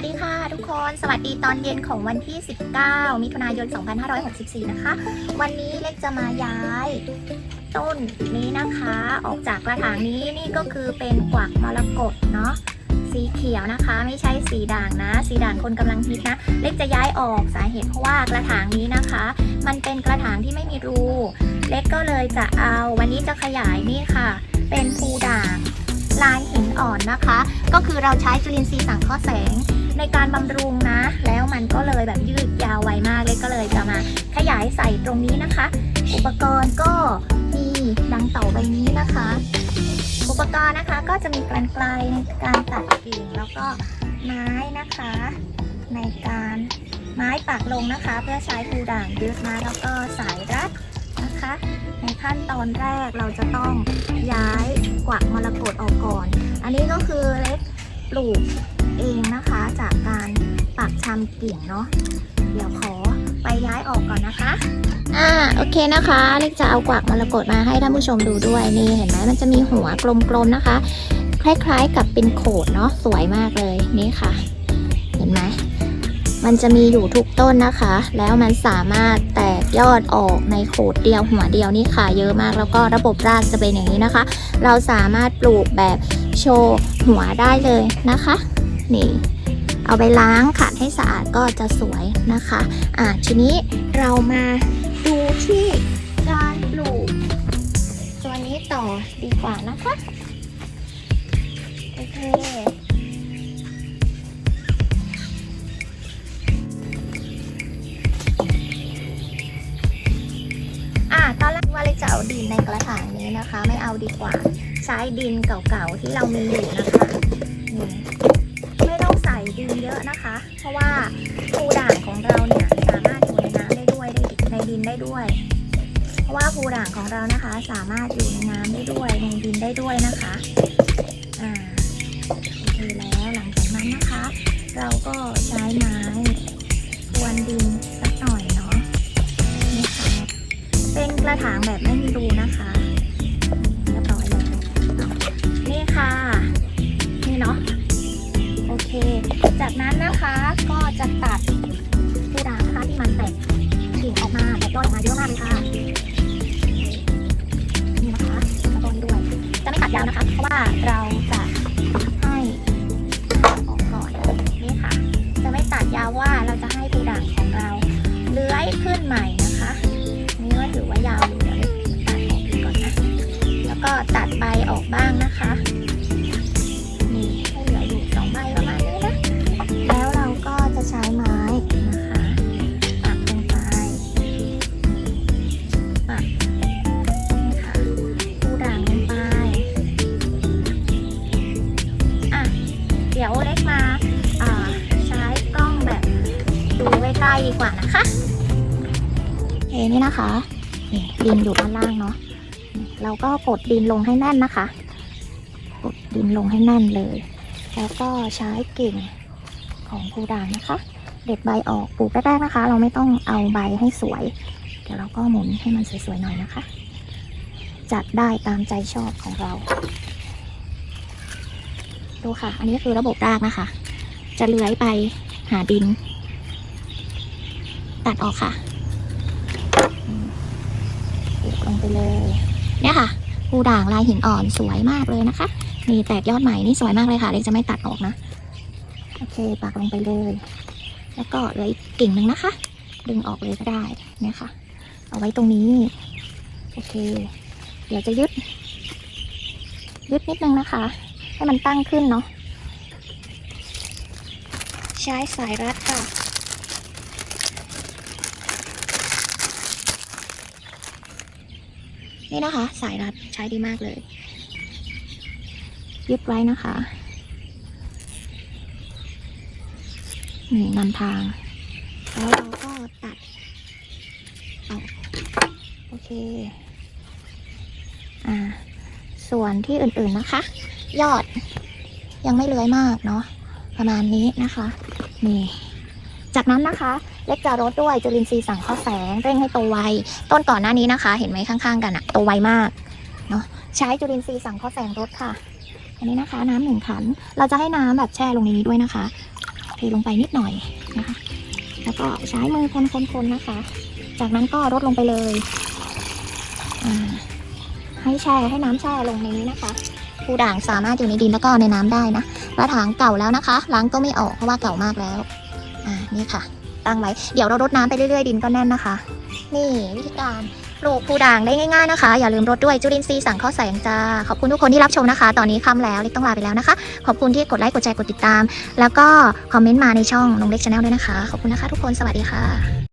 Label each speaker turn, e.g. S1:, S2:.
S1: วัสดีค่ะทุกคนสวัสดีตอนเย็นของวันที่ 19 มิถุนายน 2564 นะคะ วันนี้เล็กจะมาย้ายต้นนี้นะคะ ออกจากกระถางนี้นี่ก็คือเป็นกวักมรกตเนาะสีเขียวนะคะ ไม่ใช่สีด่างนะ สีด่างคนกำลังฮิตนะ เล็กจะย้ายออกสาเหตุเพราะว่ากระถางนี้นะคะ มันเป็นกระถางที่ไม่มีรู เล็กก็เลยจะเอาวันนี้จะขยายนี่ค่ะ เป็นภูด่างลายหินอ่อนนะคะ ก็คือเราใช้จุลินทรีย์สังเคราะห์แสง ในการบำรุงนะ แล้วมันก็เลยแบบยืดยาวไวมากเลยก็เลยจะมาขยายใส่ตรงนี้นะคะ อุปกรณ์ก็มีดังเต่าใบนี้นะคะ อุปกรณ์นะคะก็จะมีกรรไกรในการตัดกิ่งแล้วก็ไม้นะคะ ในการไม้ปักลงนะคะ เพื่อใช้ปูด่างยึดนะแล้วก็สายรัดนะคะ ในขั้นตอนแรกเราจะต้องย้ายกวักมรกตออกก่อน อันนี้ก็คือเล็กปลูก เองนะคะ จากการปักชำกิ่งเนาะเดี๋ยวขอไปย้ายออกก่อนนะคะ อ่า โอเคนะคะ เล็กจะเอากวักมรกตมาให้ท่านผู้ชมดูด้วยนี่เห็นไหมมันจะมีหัวกลมๆนะคะ คล้ายๆกับเป็นโขดเนาะสวยมากเลยนี่ค่ะ เห็นไหมมันจะมีอยู่ทุกต้นนะคะ แล้วมันสามารถแตกยอดออกในโขดเดียวหัวเดียวนี่ค่ะ เยอะมากแล้วก็ระบบรากจะเป็นอย่างนี้นะคะ เราสามารถปลูกแบบโชว์หัวได้เลยนะคะ นี่ เอาไปล้างขัดให้สะอาดก็จะสวยนะคะอ่าทีนี้เรามาดูที่การปลูกตัวนี้ต่อดีกว่านะคะโอเคอะตอนแรกว่าเลยจะเอาดินในกระถางนี้นะคะ ไม่เอาดีกว่า ใช้ดินเก่าๆที่เรามีอยู่นะคะ ต้องใส่ดินเยอะนะคะ เพราะว่าภูด่างของเราเนี่ยสามารถอยู่ในน้ำได้ด้วยในดินได้ด้วย เพราะว่าภูด่างของเรานะคะ สามารถอยู่ในน้ำได้ด้วยในดินได้ด้วยนะคะอ่าโอเคแล้วหลังจากนั้นนะคะ เราก็ใช้ไม้กวนดินสักหน่อยเนาะนี่ค่ะเป็นกระถางแบบไม่มีรูนะคะ ขึ้นใหม่นะคะนี่ก็ถือว่ายาวอยู่เดี๋ยวตัดออกกก่อนนะ แล้วก็ตัดใบออกบ้างนะคะนี่ให้เหลืออยู่สองใบประมาณนี้นะ แล้วเราก็จะใช้ไม้นะคะปักลงไปปักนี่ค่ะปูด่างลงไปอะเดี๋ยวเล็กมาอ่าใช้กล้องแบบดูใกล้ๆดีกว่านะคะ เอนี่นะคะนี่ดินอยู่ด้านล่างเนาะเราก็กดดินลงให้แน่นนะคะ กดดินลงให้แน่นเลย แล้วก็ใช้กิ่งของภูด่างนะคะ เด็ดใบออกปลูกแรกๆนะคะ เราไม่ต้องเอาใบให้สวย เดี๋ยวเราก็หมุนให้มันสวยๆหน่อยนะคะ จัดได้ตามใจชอบของเรา ดูค่ะ อันนี้คือระบบรากนะคะ จะเลื้อยไปหาดิน ตัดออกค่ะ ลงไปเลย เนี่ยค่ะภูด่างลายหินอ่อนสวยมากเลยนะคะ นี่แตกยอดใหม่นี่สวยมากเลยค่ะ เล็กจะไม่ตัดออกนะ โอเคปักลงไปเลย แล้วก็เหลืออีกกิ่งหนึ่งนะคะ ดึงออกเลยก็ได้เนี่ยค่ะ เอาไว้ตรงนี้ โอเค เดี๋ยวจะยึด ยึดนิดนึงนะคะ ให้มันตั้งขึ้นเนาะ ใช้สายรัดค่ะ นี่นะคะ สายรัดใช้ดีมากเลยยึดไว้นะคะนี่นำทาง แล้วเราก็ตัดออกโอเค อ่า ส่วนที่อื่นๆนะคะ ยอดยังไม่เลื้อยมากเนาะประมาณนี้นะคะ นี่ จากนั้นนะคะ เล็กจะรดด้วยจุลินทรีย์สังเคราะห์แสงเร่งให้โตไวต้นก่อนหน้านี้นะคะ เห็นไหมข้างๆ กันอะโตไวมากเนาะใช้จุลินทรีย์สังเคราะห์แสงรดค่ะ อันนี้นะคะ น้ำหนึ่งขัน เราจะให้น้ำแบบแช่ลงในนี้ด้วยนะคะเทลงไปนิดหน่อยนะคะ แล้วก็ใช้มือคนๆๆนะคะ จากนั้นก็รดลงไปเลยให้แช่ให้น้ำแช่ลงในนี้นะคะผู้ด่างสามารถอยู่ในดินแล้วก็ในน้ำได้นะกระถางเก่าแล้วนะคะ ล้างก็ไม่ออกเพราะว่าเก่ามากแล้ว อ่านี่ค่ะ ตั้งไว้ เดี๋ยวเรารดน้ำไปเรื่อยๆ ดินก็แน่นนะคะ นี่วิธีการปลูกผู้ด่างได้ง่ายๆนะคะ อย่าลืมรดด้วยจุลินทรีย์สังเคราะห์แสงจ้า ขอบคุณทุกคนที่รับชมนะคะ ตอนนี้ค่ำแล้วเล็กต้องลาไปแล้วนะคะ ขอบคุณที่กดไลค์กดแชร์กดติดตาม แล้วก็คอมเมนต์มาในช่องน้องเล็กชาแนลด้วยนะคะ ขอบคุณนะคะทุกคนสวัสดีค่ะ